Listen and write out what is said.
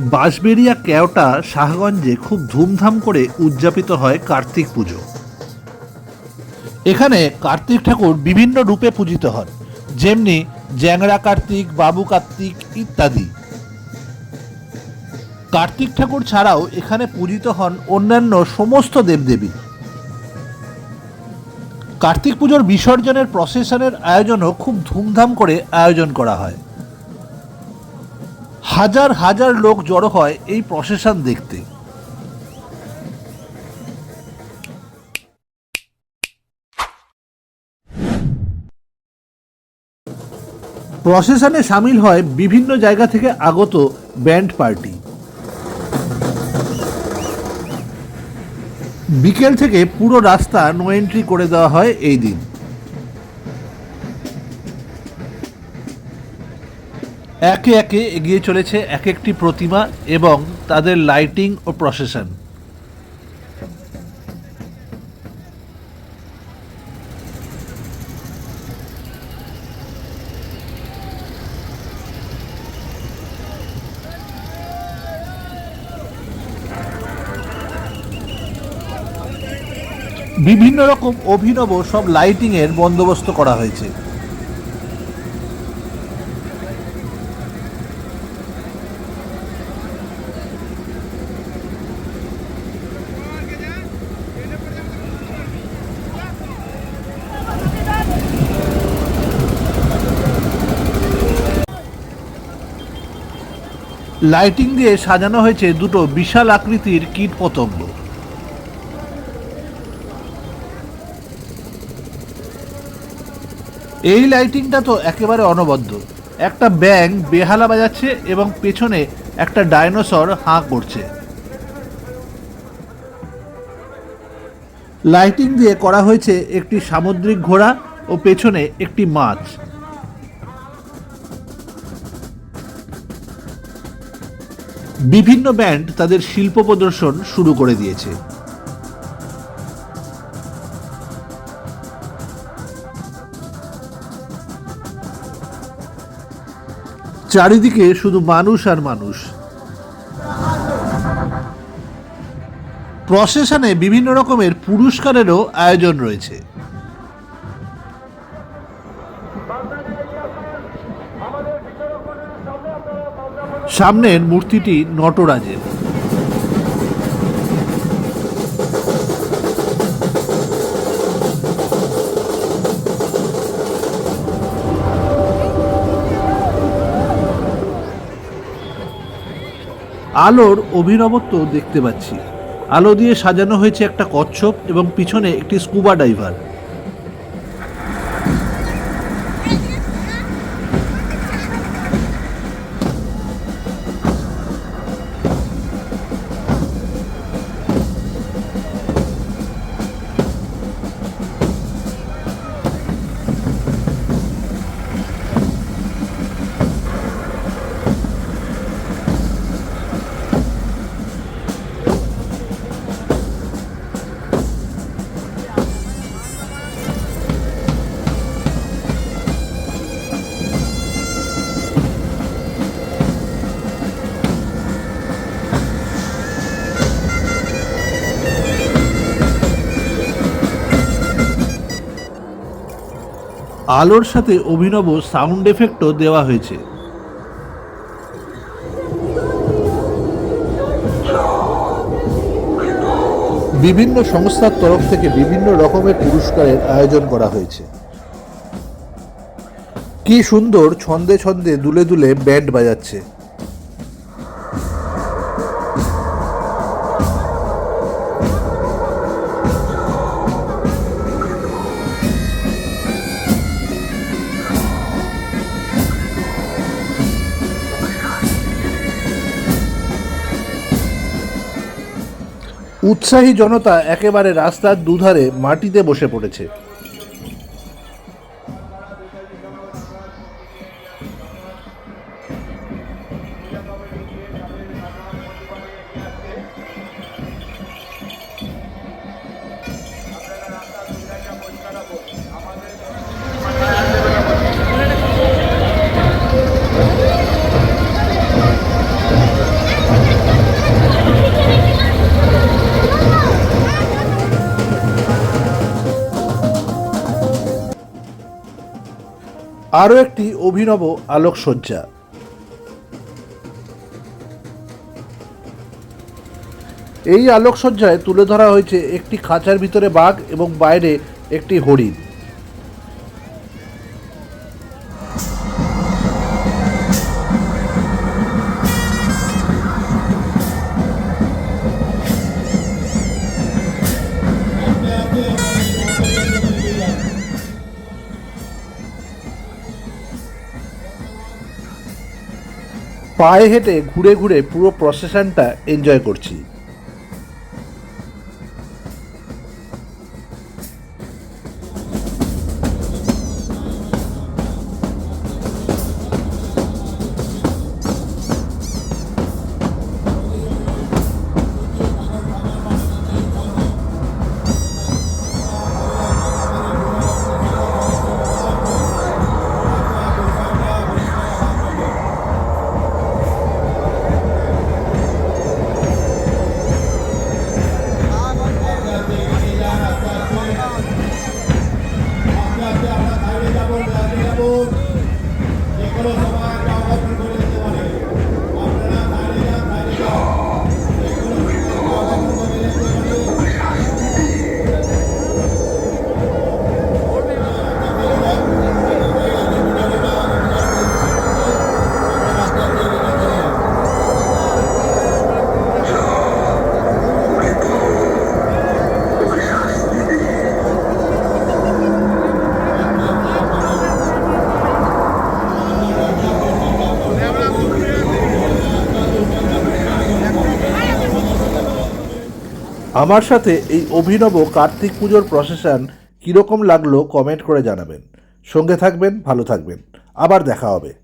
বাঁশবেড়িয়া কেওটা শাহগঞ্জে খুব ধুমধাম করে উদযাপিত হয় কার্তিক পুজো। এখানে কার্তিক ঠাকুর বিভিন্ন রূপে পূজিত হন, যেমনি জ্যাংরা কার্তিক, বাবু কার্তিক ইত্যাদি। কার্তিক ঠাকুর ছাড়াও এখানে পূজিত হন অন্যান্য সমস্ত দেবদেবী। কার্তিক পুজোর বিসর্জনের প্রসেশনের আয়োজনও খুব ধুমধাম করে আয়োজন করা হয়। হাজার হাজার লোক জড়ো হয় এই প্রসেশন দেখতে। প্রসেশনে সামিল হয় বিভিন্ন জায়গা থেকে আগত ব্যান্ড পার্টি। বিকেল থেকে পুরো রাস্তা নো এন্ট্রি করে দেওয়া হয় এই দিন। একে একে এগিয়ে চলেছে এক একটি প্রতিমা এবং তাদের লাইটিং ও প্রসেশন বিভিন্ন রকম অভিনব সব লাইটিংয়ের বন্দোবস্ত করা হয়েছে। লাইটিং দিয়ে সাজানো হয়েছে দুটো বিশাল আকৃতির কীট পতঙ্গ। এই লাইটিংটা তো একেবারে অনবদ্য। একটা ব্যাং বেহালা বাজাচ্ছে এবং পেছনে একটা ডাইনোসর হাঁ করছে। লাইটিং দিয়ে করা হয়েছে একটি সামুদ্রিক ঘোড়া ও পেছনে একটি মাছ। বিভিন্ন ব্যান্ড তাদের শিল্প প্রদর্শন শুরু করে দিয়েছে। চারিদিকে শুধু মানুষ আর মানুষ। প্রসেশনে বিভিন্ন রকমের পুরস্কারেরও আয়োজন রয়েছে। সামনের মূর্তিটি নটরাজের। আলোর অভিনবত্ব দেখতে পাচ্ছি। আলো দিয়ে সাজানো হয়েছে একটা কচ্ছপ এবং পিছনে একটি স্কুবা ডাইভার। আলোর সাথে অভিনব সাউন্ড এফেক্টও দেওয়া হয়েছে। বিভিন্ন সংস্থার তরফ থেকে বিভিন্ন রকমের পুরস্কারের আয়োজন করা হয়েছে। কি সুন্দর ছন্দে ছন্দে দুলে দুলে ব্যান্ড বাজাচ্ছে। উৎসাহী জনতা একেবারে রাস্তার দুধারে মাটিতে বসে পড়েছে। আরও একটি অভিনব আলোকসজ্জা। এই আলোকসজ্জায় তুলে ধরা হয়েছে একটি খাঁচার ভিতরে বাঘ এবং বাইরে একটি হরিণ। পায়ে হেঁটে ঘুরে ঘুরে পুরো প্রসেশনটা এনজয় করছি। আমার সাথে এই অভিনব কার্তিক পুজোর প্রসেশন কীরকম লাগল কমেন্ট করে জানাবেন। সঙ্গে থাকবেন, ভালো থাকবেন। আবার দেখা হবে।